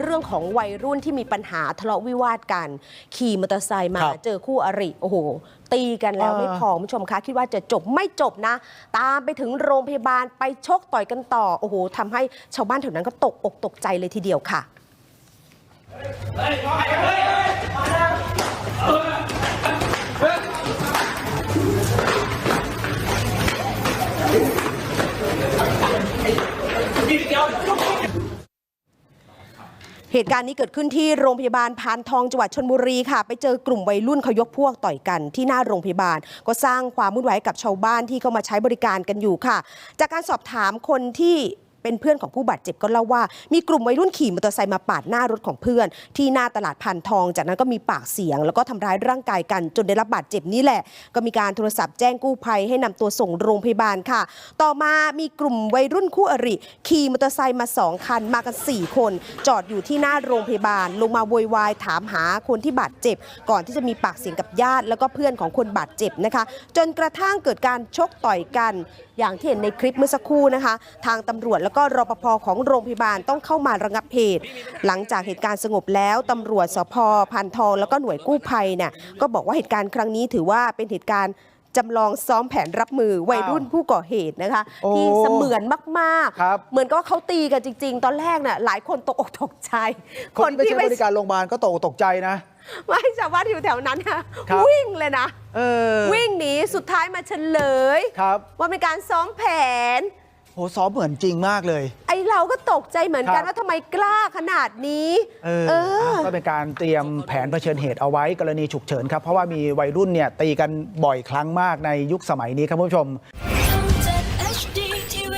เรื่องของวัยรุ่นที่มีปัญหาทะเลาะวิวาทกัน ขี่มอเตอร์ไซค์มาครับเจอคู่อริโอ้โห ตีกันแล้วเออไม่พอคุณผู้ชมคะคิดว่าจะจบไม่จบนะ ตามไปถึงโรงพยาบาลไปชกต่อยกันต่อโอ้โหทำให้ชาวบ้านแถวนั้นก็ตกอกตกใจเลยทีเดียวค่ะ เหตุการณ์นี้เกิดขึ้นที่โรงพยาบาลพานทองจังหวัดชนบุรีค่ะ ไปเจอกลุ่มวัยรุ่นเขายกพวกต่อยกันที่หน้าโรงพยาบาล ก็สร้างความวุ่นวายให้กับชาวบ้านที่เข้ามาใช้บริการกันอยู่ค่ะ จากการสอบถามคนที่ เป็นเพื่อนของผู้บาดเจ็บก็เล่าว่า มีกลุ่มวัยรุ่นขี่มอเตอร์ไซค์มาปาดหน้ารถของเพื่อน ที่หน้าตลาดพันทอง จากนั้นก็มีปากเสียง แล้วก็ทำร้ายร่างกายกันจนได้รับบาดเจ็บนี่แหละ ก็มีการโทรศัพท์แจ้งกู้ภัยให้นำตัวส่งโรงพยาบาลค่ะ ต่อมามีกลุ่มวัยรุ่นคู่อริขี่มอเตอร์ไซค์มาสองคันมากัน4คน จอดอยู่ที่หน้าโรงพยาบาล ลงมาโวยวายถามหาคนที่บาดเจ็บ ก่อนที่จะมีปากเสียงกับญาติ แล้วก็เพื่อนของคนบาดเจ็บนะคะ จนกระทั่งเกิดการชกต่อยกัน อย่างที่เห็นในคลิปเมื่อสักครู่นะคะ ทางตำรวจแล้วก็รปภของโรงพยาบาลต้องเข้ามาระงับเหตุ หลังจากเหตุการณ์สงบแล้วตำรวจสพพันทองแล้วก็หน่วยกู้ภัยเนี่ยก็บอกว่าเหตุการณ์ครั้งนี้ถือว่าเป็นเหตุการณ์จำลองซ้อมแผนรับมือวัยรุ่นผู้ก่อเหตุนะคะโอ้ที่เสมือนมากครับๆ เหมือนก็เขาตีกันจริง ๆ ตอนแรกน่ะหลายคนตกอกตกใจ คนที่ไปใช้บริการโรงพยาบาลก็ตกตกใจนะ ไม่ชาวบ้านที่อยู่แถวนั้นค่ะครับวิ่งเลยนะเออวิ่งหนีสุดท้ายมาเฉลย ครับ ว่าเป็นการซ้อมแผน โหซ้อมเหมือนจริงมากเลย ไอเราก็ตกใจเหมือนกันว่าทำไมกล้าขนาดนี้เออก็เป็นการเตรียมแผนเผชิญเหตุเอาไว้กรณีฉุกเฉินครับ เพราะว่ามีวัยรุ่นเนี่ยตีกันบ่อยครั้งมากในยุคสมัยนี้ครับผู้ชม HD TV